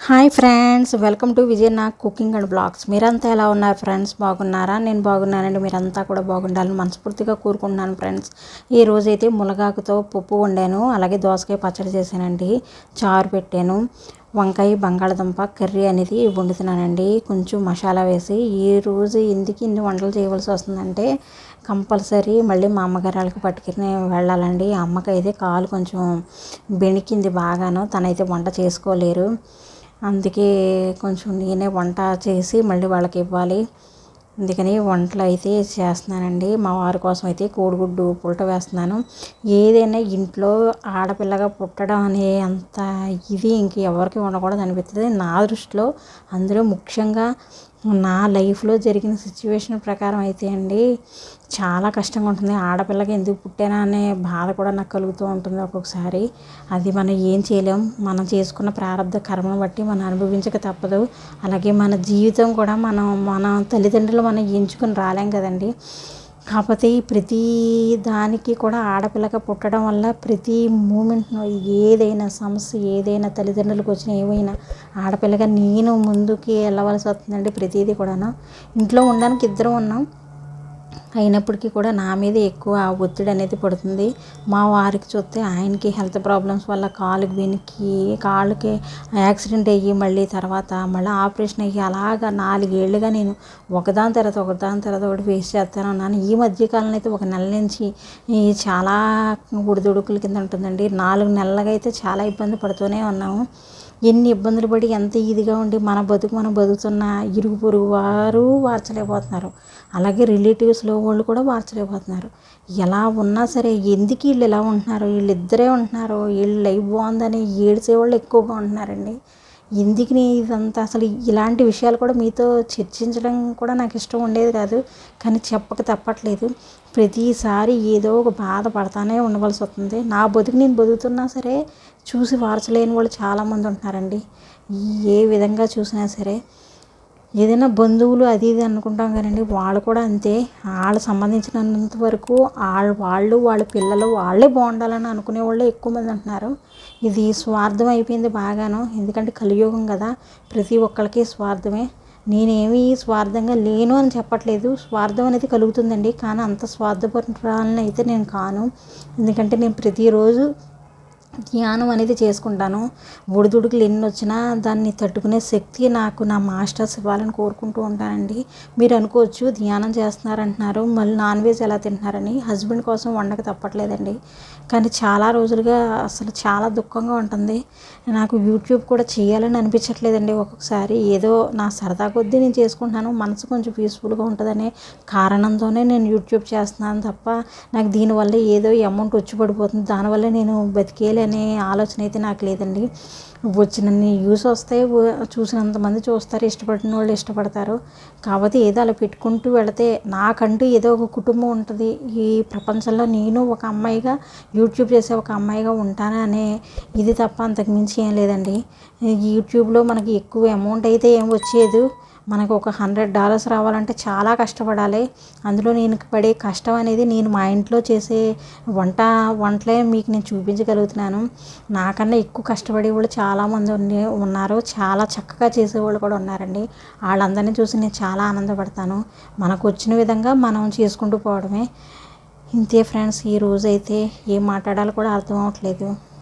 Hi friends welcome to Vijay నా cooking and blogs. మీరంతా ఎలా ఉన్నారు ఫ్రెండ్స్? బాగున్నారా? నేను బాగున్నానండి. మీరంతా కూడా బాగుండాలని మనస్ఫూర్తిగా కోరుకుంటున్నాను ఫ్రెండ్స్. ఈ రోజైతే మునగాకుతో పప్పు వండాను అలాగే దోసకాయ పచ్చడి చేశానండి చారు పెట్టాను వంకాయ బంగాళదుంప కర్రీ అనేది వండుతున్నానండి. కొంచెం మసాలా వేసి ఈ రోజు ఎందుకు ఇన్ని వంటలు చేయవలసి వస్తుందంటే కంపల్సరీ మళ్ళీ మా అమ్మగారు వాళ్ళకి పట్టుకుని వెళ్ళాలండి అమ్మకైతే కాలు కొంచెం బెణికింది బాగాను తనైతే వంట చేసుకోలేరు. అందుకే కొంచెం నేనే వంట చేసి మళ్ళీ వాళ్ళకి ఇవ్వాలి. అందుకని వంటలు అయితే చేస్తున్నానండి. మా వారి కోసం అయితే కోడిగుడ్డు పుల్ట వేస్తున్నాను. ఏదైనా ఇంట్లో ఆడపిల్లగా పుట్టడం అనే అంత ఇది ఇంక ఎవరికి ఉండకూడదు అనిపిస్తుంది. నా దృష్టిలో అందులో ముఖ్యంగా నా లైఫ్లో జరిగిన సిచ్యువేషన్ ప్రకారం అయితే అండి చాలా కష్టంగా ఉంటుంది. ఆడపిల్లకి ఎందుకు పుట్టానా అనే బాధ కూడా నాకు కలుగుతూ ఉంటుంది ఒక్కొక్కసారి. అది మనం ఏం చేయలేం. మనం చేసుకున్న ప్రారంభ కర్మను బట్టి మనం అనుభవించక తప్పదు. అలాగే మన జీవితం కూడా మనం మన తల్లిదండ్రులు మనం ఎంచుకొని రాలేం కదండి. కాకపోతే ఈ ప్రతి దానికి కూడా ఆడపిల్లగా పుట్టడం వల్ల ప్రతి మూమెంట్ను ఏదైనా సమస్య ఏదైనా తల్లిదండ్రులకు వచ్చిన ఏమైనా ఆడపిల్లగా నేను ముందుకి వెళ్ళవలసి వస్తుందండి ప్రతిదీ కూడాను. ఇంట్లో ఉండడానికి ఇద్దరం ఉన్నాం. అయినప్పటికీ కూడా నా మీద ఎక్కువ ఒత్తిడి అనేది పడుతుంది. మా వారికి చూస్తే ఆయనకి హెల్త్ ప్రాబ్లమ్స్ వల్ల కాలుకి వెనక్కి కాళ్ళకి యాక్సిడెంట్ అయ్యి మళ్ళీ తర్వాత మళ్ళీ ఆపరేషన్ అయ్యి అలాగా నాలుగేళ్ళుగా నేను ఒకదాని తర్వాత ఒకదాని తర్వాత ఒకటి ఫేస్ చేస్తాను అన్నాను. ఈ మధ్యకాలంలో అయితే ఒక నెల నుంచి చాలా ఉడిదుడుకుల కింద ఉంటుందండి. నాలుగు నెలలుగా అయితే చాలా ఇబ్బంది పడుతూనే ఉన్నాము. ఎన్ని ఇబ్బందులు పడి ఎంత ఇదిగా ఉండి మన బతుకు మనం బతుకుతున్న ఇరుగు పొరుగు వారు వార్చలేకపోతున్నారు. అలాగే రిలేటివ్స్లో వాళ్ళు కూడా మార్చలేకపోతున్నారు. ఎలా ఉన్నా సరే ఎందుకు వీళ్ళు ఇలా ఉంటున్నారు? వీళ్ళిద్దరే ఉంటున్నారు. వీళ్ళు లైఫ్ బాగుందని ఏడ్చే వాళ్ళు ఎక్కువగా ఉంటున్నారండి. ఎందుకు ఇదంతా? అసలు ఇలాంటి విషయాలు కూడా మీతో చర్చించడం కూడా నాకు ఇష్టం ఉండేది కాదు. కానీ చెప్పక తప్పట్లేదు. ప్రతిసారి ఏదో ఒక బాధ పడతానే ఉండవలసి వస్తుంది. నా బతుకు నేను బతుకుతున్నా సరే చూసి వార్చలేని వాళ్ళు చాలామంది ఉంటున్నారండి. ఏ విధంగా చూసినా సరే ఏదైనా బంధువులు అది ఇది అనుకుంటాం కదండి వాళ్ళు కూడా అంతే. వాళ్ళు సంబంధించినంత వరకు వాళ్ళ వాళ్ళు వాళ్ళ పిల్లలు వాళ్ళే బాగుండాలని అనుకునే వాళ్ళే ఎక్కువ మంది అంటున్నారు. ఇది స్వార్థం అయిపోయింది బాగాను. ఎందుకంటే కలియుగం కదా ప్రతి ఒక్కరికి స్వార్థమే. నేనేమి స్వార్థంగా లేను అని చెప్పట్లేదు. స్వార్థం అనేది కలుగుతుందండి. కానీ అంత స్వార్థపరాలని అయితే నేను కాను. ఎందుకంటే నేను ప్రతిరోజు ధ్యానం అనేది చేసుకుంటాను. ఒడిదుడుకులు ఎన్ని వచ్చినా దాన్ని తట్టుకునే శక్తి నాకు నా మాస్టర్స్ ఇవ్వాలని కోరుకుంటూ ఉంటానండి. మీరు అనుకోవచ్చు ధ్యానం చేస్తున్నారంటున్నారు. మళ్ళీ నాన్ వెజ్ ఎలా తింటున్నారని హస్బెండ్ కోసం వండక తప్పట్లేదండి. కానీ చాలా రోజులుగా అసలు చాలా దుఃఖంగా ఉంటుంది. నాకు యూట్యూబ్ కూడా చేయాలని అనిపించట్లేదండి ఒక్కొక్కసారి. ఏదో నా సరదా కొద్దీ నేను చేసుకుంటున్నాను. మనసు కొంచెం పీస్ఫుల్గా ఉంటుందనే కారణంతోనే నేను యూట్యూబ్ చేస్తున్నాను తప్ప నాకు దీనివల్ల ఏదో అమౌంట్ వచ్చి పడిపోతుంది. దానివల్ల నేను బతికేయాలి అనే ఆలోచన అయితే నాకు లేదండి. వచ్చినన్ని యూస్ వస్తాయి చూసినంతమంది చూస్తారు ఇష్టపడిన వాళ్ళు ఇష్టపడతారు. కాకపోతే ఏదో అలా పెట్టుకుంటూ వెళితే నాకంటూ ఏదో ఒక కుటుంబం ఉంటుంది. ఈ ప్రపంచంలో నేను ఒక అమ్మాయిగా యూట్యూబ్ చేసే ఒక అమ్మాయిగా ఉంటాను అనే ఇది తప్ప అంతకు మించి ఏం లేదండి. యూట్యూబ్లో మనకి ఎక్కువ అమౌంట్ అయితే ఏం వచ్చేది మనకు ఒక హండ్రెడ్ డాలర్స్ రావాలంటే చాలా కష్టపడాలి. అందులో నేను పడే కష్టం అనేది నేను మా ఇంట్లో చేసే వంట వంటలే మీకు నేను చూపించగలుగుతున్నాను. నాకన్నా ఎక్కువ కష్టపడే వాళ్ళు చాలామంది ఉన్నారు. చాలా చక్కగా చేసేవాళ్ళు కూడా ఉన్నారండి. వాళ్ళందరినీ చూసి నేను చాలా ఆనందపడతాను. మనకు వచ్చిన విధంగా మనం చేసుకుంటూ పోవడమే. ఇంతే ఫ్రెండ్స్ ఈ రోజైతే ఏం మాట్లాడాలో కూడా అర్థం అవ్వట్లేదు.